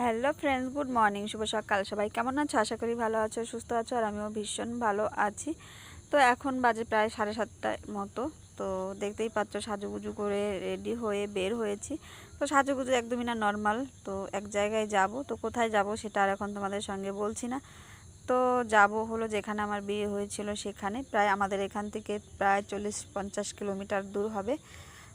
Hello friends, good morning, শুভ সকাল। সবাই কেমন আছো? আশা করি ভালো আছো, সুস্থ আছো, আর আমিও ভীষণ ভালো আছি। তো এখন বাজে প্রায় সাড়ে সাতটার মতো। তো দেখতেই পাচ্ছ, সাজুগুজু করে রেডি হয়ে বের হয়েছি। তো সাজুগুজু একদমই না নর্মাল তো এক জায়গায় যাব। তো কোথায় যাব সেটা আর এখন তোমাদের সঙ্গে বলছি না। তো যাব হলো যেখানে আমার বিয়ে হয়েছিল সেখানে। প্রায় আমাদের এখান থেকে প্রায় চল্লিশ পঞ্চাশ কিলোমিটার দূর হবে।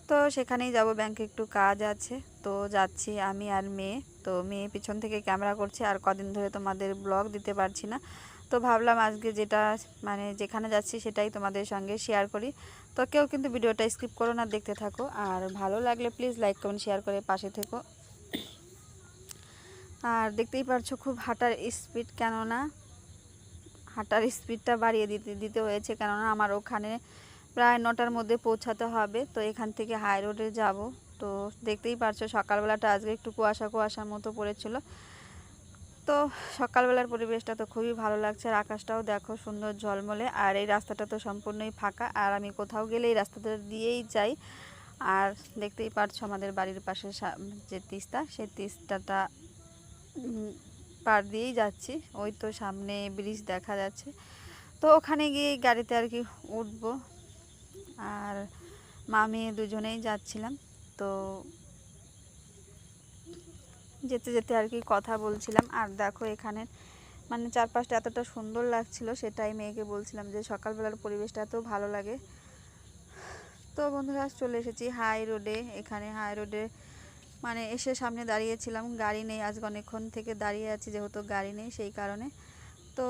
তো সেখানেই যাব, ব্যাংকে একটু কাজ আছে। তো যাচ্ছি আমি আর মেয়ে। তো মেয়ে পিছন থেকে ক্যামেরা করছে, আর কদিন ধরে তোমাদের ব্লগ দিতে পারছি না। তো ভাবলাম আজকে যেটা মানে যেখানে যাচ্ছি সেটাই তোমাদের সঙ্গে শেয়ার করি। তো কেউ কিন্তু ভিডিওটা স্কিপ করো না, দেখতে থাকো। আর ভালো লাগলে প্লিজ লাইক কমেন্ট শেয়ার করে পাশে থেকো। আর দেখতেই পারছ খুব হাঁটার স্পিড কেননা, হাঁটার স্পিডটা বাড়িয়ে দিতে দিতে হয়েছে কেননা আমার ওখানে প্রায় নটার মধ্যে পৌঁছাতে হবে। তো এখান থেকে হাই রোডে যাব। তো দেখতেই পারছ সকালবেলাটা আজকে একটু কুয়াশা কুয়াশার মতো পড়েছিল। তো সকালবেলার পরিবেশটা তো খুবই ভালো লাগছে আর আকাশটাও দেখো সুন্দর ঝলমলে আর এই রাস্তাটা তো সম্পূর্ণই ফাঁকা আর আমি কোথাও গেলে এই রাস্তাটা দিয়েই যাই। আর দেখতেই পারছ আমাদের বাড়ির পাশে যে তিস্তা, সেই তিস্তাটা পার দিয়েই যাচ্ছি। ওই তো সামনে ব্রিজ দেখা যাচ্ছে। তো ওখানে গিয়ে গাড়িতে আর কি উঠবো। আর মা মেয়ে দুজনেই যাচ্ছিলাম। তো যেতে যেতে আর কি কথা বলছিলাম। আর দেখো এখানে মানে চারপাশটা এতটা সুন্দর লাগছিল সেটাই মেয়েকে বলছিলাম যে সকালবেলার পরিবেশটা এত ভালো লাগে। তো বন্ধুরা, চলে এসেছি হাই রোডে। এখানে হাই রোডে মানে এসে সামনে দাঁড়িয়েছিলাম। গাড়ি নেই আজকে অনেকক্ষণ থেকে দাঁড়িয়ে আছি, যেহেতু গাড়ি নেই সেই কারণে। তো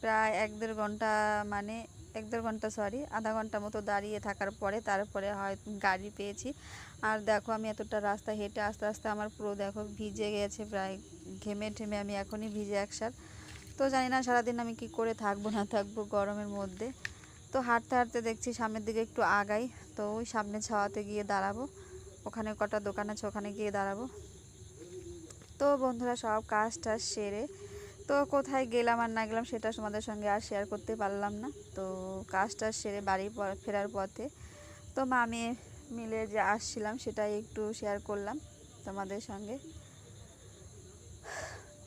প্রায় এক দেড় ঘণ্টা মানে এক দেড় ঘণ্টা সরি আধা ঘণ্টা মতো দাঁড়িয়ে থাকার পরে তারপরে হয় গাড়ি পেয়েছি। আর দেখো আমি এতটা রাস্তা হেঁটে আস্তে আস্তে আমার পুরো দেখো ভিজে গেছে প্রায়, ঘেমে ঠেমে আমি এখনই ভিজে একসার তো জানি না সারাদিন আমি কি করে থাকব, না থাকব গরমের মধ্যে। তো হাঁটতে হাঁটতে দেখছি সামনের দিকে একটু আগাই, তো ওই সামনে ছাওয়াতে গিয়ে দাঁড়াবো। ওখানে কটা দোকান আছে, ওখানে গিয়ে দাঁড়াবো। তো বন্ধুরা সব কাজ টাজ সেরে তো কোথায় গেলাম আর না গেলাম সেটা তোমাদের সঙ্গে আর শেয়ার করতে পারলাম না। তো কাজটা সেরে বাড়ি ফেরার পথে তো মামি মিলে যে আসছিলাম সেটাই একটু শেয়ার করলাম তোমাদের সঙ্গে।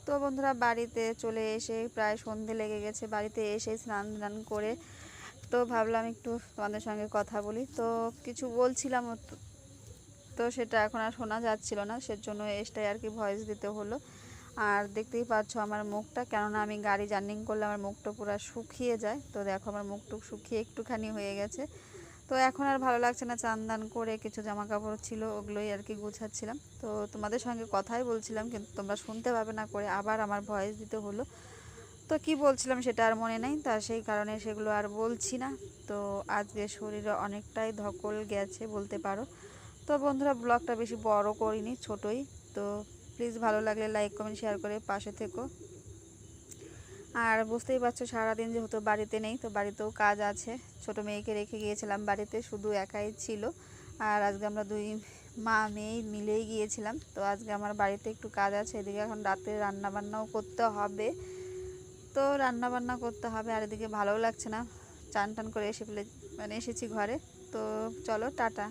তো বন্ধুরা বাড়িতে চলে এসে প্রায় সন্ধে লেগে গেছে, বাড়িতে এসে স্নান টান করে তো ভাবলাম একটু তোমাদের সঙ্গে কথা বলি। তো কিছু বলছিলাম তো সেটা এখন আর শোনা যাচ্ছিল না, সেজন্য এসটাই আর কি ভয়েস দিতে হলো। আর দেখতেই পাচ্ছ আমার মুখটা, কেননা আমি গাড়ি জার্নিং করলে আমার মুখটা পুরো শুকিয়ে যায়। তো দেখো আমার মুখটুক শুকিয়ে একটুখানি হয়ে গেছে। তো এখন আর ভালো লাগছে না, চান করে কিছু জামা কাপড় ছিল ওগুলোই আর কি গুছাচ্ছিলাম। তো তোমাদের সঙ্গে কথাই বলছিলাম, কিন্তু তোমরা শুনতে পাবে না করে আবার আমার ভয়েস দিতে হলো। তো কি বলছিলাম সেটা আর মনে নেই, তা সেই কারণে সেগুলো আর বলছি না। তো আজকে শরীরে অনেকটাই ধকল গেছে বলতে পারো। তো বন্ধুরা ব্লগটা বেশি বড় করিনি, ছোটই। তো প্লিজ ভালো লাগলে লাইক, কমেন্ট, শেয়ার করে পাশে থেকো। আর বুঝতেই পারছ, সারাদিন যেহেতু বাড়িতে নেই, তো বাড়িতেও কাজ আছে। ছোট মেয়েকে রেখে গিয়েছিলাম বাড়িতে, শুধু একাই ছিল। আর আজকে আমরা দুই মা মেয়ে মিলেই গিয়েছিলাম। তো আজকে আমার বাড়িতে একটু কাজ আছে, এদিকে এখন রাতে রান্নাবান্নাও করতে হবে। তো রান্নাবান্না করতে হবে, আর এদিকে ভালোও লাগছে না। চান টান করে এসে ফেলে মানে এসেছি ঘরে। তো চলো, টাটা।